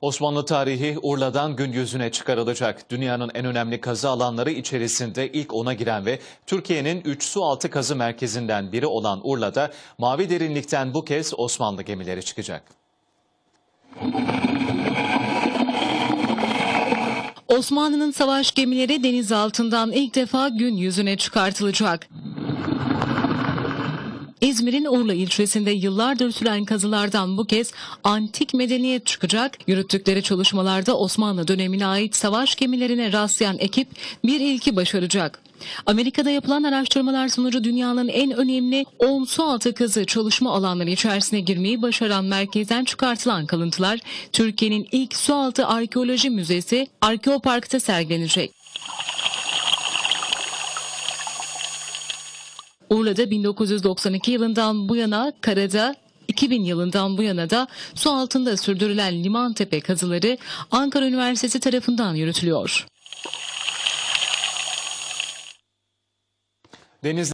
Osmanlı tarihi Urla'dan gün yüzüne çıkarılacak. Dünyanın en önemli kazı alanları içerisinde ilk ona giren ve Türkiye'nin 3 su altı kazı merkezinden biri olan Urla'da mavi derinlikten bu kez Osmanlı gemileri çıkacak. Osmanlı'nın savaş gemileri deniz altından ilk defa gün yüzüne çıkartılacak. İzmir'in Urla ilçesinde yıllardır süren kazılardan bu kez antik medeniyet çıkacak. Yürüttükleri çalışmalarda Osmanlı dönemine ait savaş gemilerine rastlayan ekip bir ilki başaracak. Amerika'da yapılan araştırmalar sonucu dünyanın en önemli 10 sualtı kazı çalışma alanları içerisine girmeyi başaran merkezden çıkartılan kalıntılar Türkiye'nin ilk sualtı arkeoloji müzesi Arkeopark'ta sergilenecek. Urla'da 1992 yılından bu yana karada 2000 yılından bu yana da su altında sürdürülen Limantepe kazıları Ankara Üniversitesi tarafından yürütülüyor. Deniz